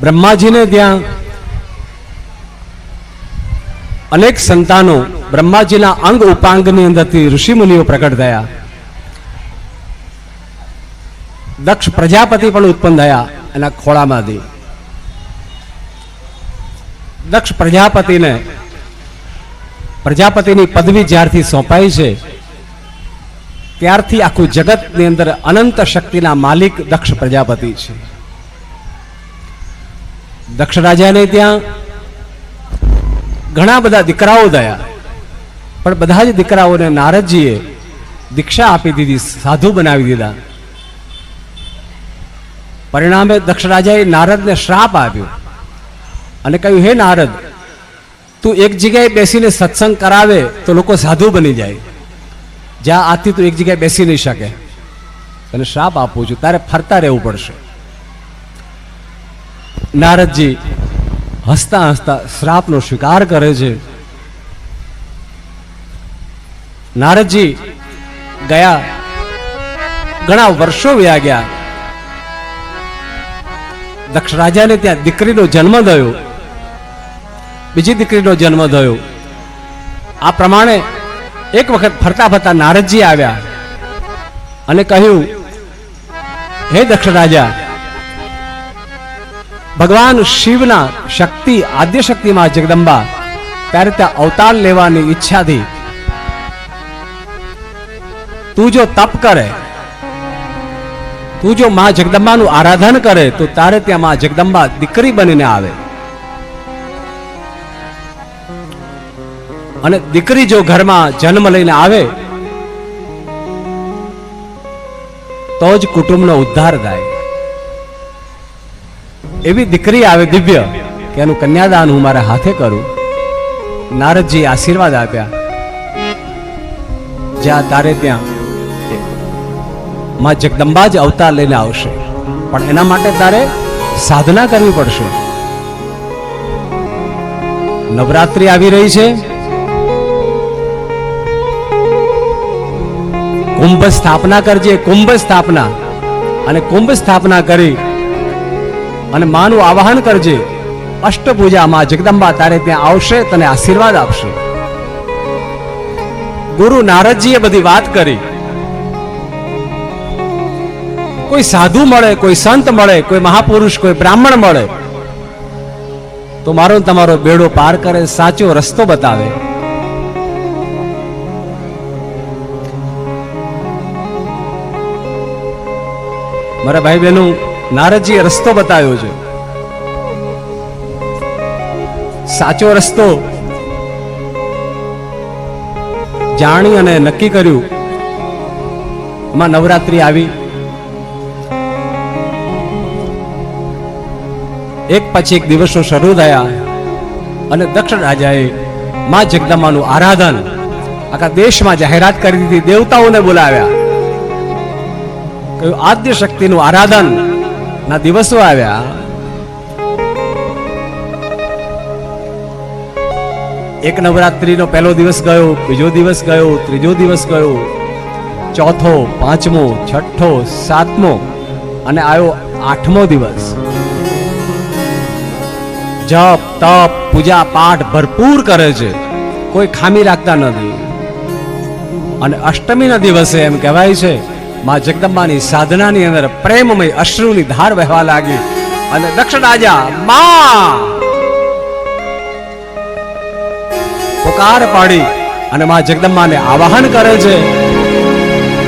બ્રહ્માજીને ત્યાં અનેક સંતાનો બ્રહ્માજીના અંગ ઉપાંગની અંદરથી ઋષિમુનિઓ પ્રગટ થયા. દક્ષ પ્રજાપતિ પણ ઉત્પન્ન થયા એના ખોળામાંથી. દક્ષ પ્રજાપતિને પ્રજાપતિની પદવી જ્યારથી સોંપાઈ છે, ત્યારથી આખું જગતની અંદર અનંત શક્તિના માલિક દક્ષ પ્રજાપતિ છે. દક્ષ રાજાને ત્યાં ઘણા બધા દીકરાઓ થયા પણ બધા જ દીકરાઓને નારદજીએ દીક્ષા આપી દીધી, સાધુ બનાવી દીધા. પરિણામે દક્ષ રાજાએ નારદને શ્રાપ આપ્યો અને કહ્યું, હે નારદ, તું એક જગ્યાએ બેસીને સત્સંગ કરાવે તો લોકો સાધુ બની જાય. જ્યાં આથી તું એક જગ્યાએ બેસી નહીં શકે. તને શ્રાપ આપું છું. તારે ફરતા રહેવું પડશે. નારદજી હસતા હસતા શ્રાપનો સ્વીકાર કરે છે. નારદજી ગયા ઘણા વર્ષો વ્યા ગયા. દક્ષ રાજાને ત્યાં દીકરીનો જન્મ થયો. બીજી દીકરીનો જન્મ થયો. આ પ્રમાણે એક વખત ફરતા ફરતા નારદજી આવ્યા અને કહ્યું, હે દક્ષ રાજા ભગવાન શિવના શક્તિ, આદ્ય શક્તિમાં જગદંબા ત્યારે ત્યાં અવતાર લેવાની ઈચ્છાથી તું જો તપ કરે, તું જો મા જગદંબાનું આરાધન કરે, તો તારે ત્યાં મા જગદંબા દીકરી બનીને આવે. અને દીકરી જો ઘરમાં જન્મ લઈને આવે, તો જ કુટુંબનો ઉદ્ધાર થાય. એવી દીકરી આવે દિવ્ય કે એનું કન્યાદાન હું મારા હાથે કરું. નારદજી આશીર્વાદ આપ્યા. જ્યાં તારે ત્યાં માં જગદંબા જ અવતાર લઈને આવશે. પણ એના માટે તારે સાધના કરવી પડશે. નવરાત્રી આવી રહી છે. કુંભ સ્થાપના કરજે, કુંભ સ્થાપના. અને કુંભ સ્થાપના કરી અને માનું આવાહન કરજે. અષ્ટભુજા માં જગદંબા તારે ત્યાં આવશે, તને આશીર્વાદ આપશે. ગુરુ નારદજીએ બધી વાત કરી. કોઈ સાધુ મળે, કોઈ સંત મળે, કોઈ મહાપુરુષ, કોઈ બ્રાહ્મણ મળે, તો મારો તમારો બેડો પાર કરે, સાચો રસ્તો બતાવે. મારા ભાઈ બહેનો નારદજીએ રસ્તો બતાવ્યો છે. સાચો રસ્તો જાણી અને નક્કી કર્યું. માં નવરાત્રી આવી. એક પછી એક દિવસો શરૂ થયા અને દક્ષ રાજાએ મા જગદમ્માનું આરાધન આખા દેશમાં જાહેરાત કરી દીધી, દેવતાઓને બોલાવ્યા. કહ્યું, આદ્ય શક્તિનું આરાધન ના, દિવસો આવ્યા. એક નવરાત્રીનો પહેલો દિવસ ગયો, બીજો દિવસ ગયો, ત્રીજો દિવસ ગયો, ચોથો, પાંચમો, છઠ્ઠો, સાતમો અને આવ્યો આઠમો દિવસ. જપ, તપ, પૂજા પાઠ ભરપૂર કરે છે. કોઈ ખામી રાખતા નથી. અને અષ્ટમીના દિવસે એમ કહેવાય છે માં જગદંબાની સાધનાની અંદર પ્રેમમય અશ્રુની ધાર વહેવા લાગી અને દક્ષ રાજા માં પુકાર પાડી અને માં જગદંબાને આવાહન કરે છે.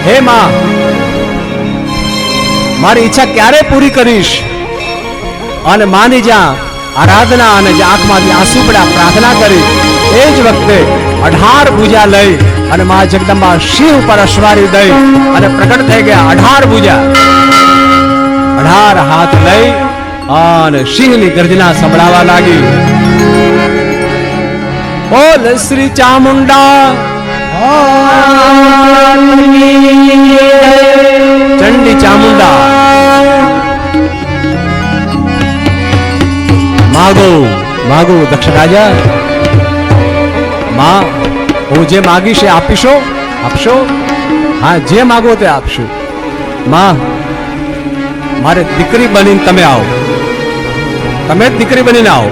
હે માં, મારી ઈચ્છા ક્યારે પૂરી કરીશ? અને માની જ્યાં આરાધના અને જે આંખમાંથી આંસુ પડ્યા પ્રાર્થના કરી, એ જ વખતે અઢાર ભુજા લઈ અને મા જગદંબા શિવ પર અશ્વારી દઈ અને પ્રગટ થઈ ગયા અઢાર ભુજા અઢાર હાથ લઈ અને સિંહની ગર્જના સંભળાવા લાગી. બોલ શ્રી ચામુંડા. ચંડી ચામુંડા. માગો માગો દક્ષ રાજા. માં, હું જે માગીશ એ આપીશો? આપશો? હા, જે માગો તે આપશું. માં, મારે દીકરી બનીને તમે આવો. તમે જ દીકરી બનીને આવો.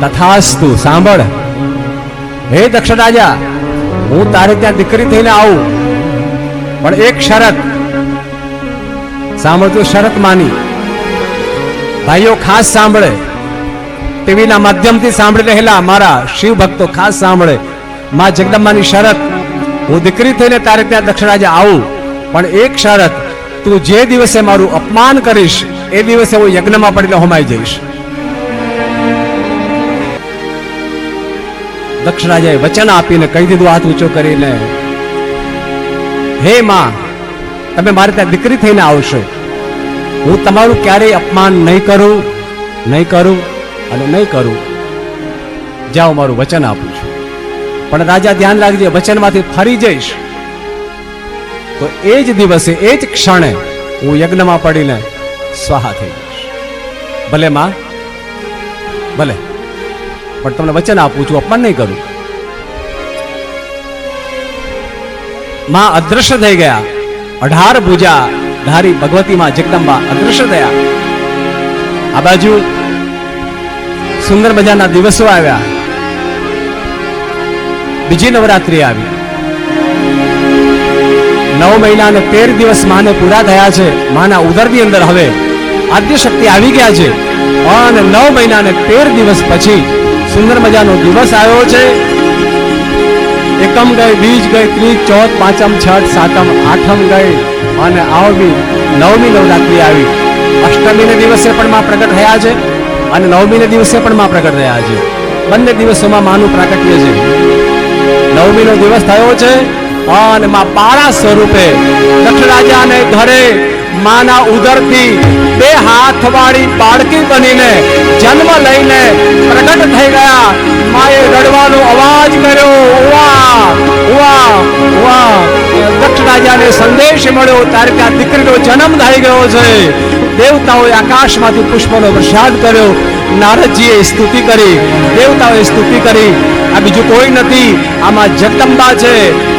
તથાસ્તુ, સાંભળ. હે દક્ષ રાજા હું તારે ત્યાં દીકરી થઈને આવું. પણ એક શરત. સાંભળતું શરત માની. ભાઈઓ, ખાસ સાંભળે. ટીવીના માધ્યમથી સાંભળી રહેલા મારા શિવ ભક્તો ખાસ સાંભળે. મા જગદંબાની શરત, હું દીકરી થઈને તારે ત્યાં દક્ષિણાજે આવું, પણ એક શરત, તું જે દિવસે મારું અપમાન કરીશ, એ દિવસે હું યજ્ઞમાં પડીને હોમાઈ જઈશ. દક્ષિણાજાએ વચન આપીને કહી દીધું, હાથ ઊંચો કરીને, હે માં, તમે મારે ત્યાં દીકરી થઈને આવશો. હું તમારું ક્યારેય અપમાન નહીં કરું નહીં કરું. અને નહીં કરું, જાઓ મારું વચન આપું છું. પણ રાજા ધ્યાન રાખજે, વચનમાંથી ફરી જઈશ. તો એ જ દિવસે, એ જ ક્ષણે હું યજ્ઞમાં પડીને સ્વાહા થઈ જઈશ. ભલે માં, ભલે. પણ તમને વચન આપું છું, અપમાન નહીં કરું. માં અદ્રશ્ય થઈ ગયા. અઢાર ભુજા ધારી ભગવતીમાં જગદંબા અદ્રશ્ય થયા. આ બાજુ સુંદર મજાના દિવસો આવ્યા. બીજી નવરાત્રી આવી. નવ મહિના અને તેર દિવસ માને પૂરા થયા છે. માના ઉદરની અંદર હવે આદ્ય શક્તિ આવી ગયા છે. અને નવ મહિના અને તેર દિવસ પછી સુંદર મજાનો દિવસ આવ્યો છે. એકમ ગઈ, બીજ ગઈ, ત્રીજ, ચોથ, પાંચમ, છઠ, સાતમ, આઠમ ગઈ. અને આવમી નવમી નવરાત્રી આવી. અષ્ટમીને દિવસે પણ માં પ્રગટ થયા છે. અને નવમીને દિવસે પણ માં પ્રગટ રહ્યા છે. બંને દિવસોમાં માનું પ્રાકટ્ય છે. નવમીનો દિવસ થયો છે અને માં પારા સ્વરૂપે દક્ષ રાજાને ઘરે માના ઉદરથી બે હાથ વાળી બાળકી બનીને જન્મ લઈને પ્રગટ થઈ ગયા. માએ રડવાનો અવાજ કર્યો વાહ વાહ ઉવા રાજાને સંદેશ મળ્યો તારે ત્યાં દીકરીનો જન્મ થઈ ગયો છે. દેવતાઓએ આકાશમાંથી પુષ્પનો વરસાદ કર્યો. નારદજીએ સ્તુતિ કરી, દેવતાઓએ સ્તુતિ કરી. આ બીજું કોઈ નથી, આમાં જગદંબા છે.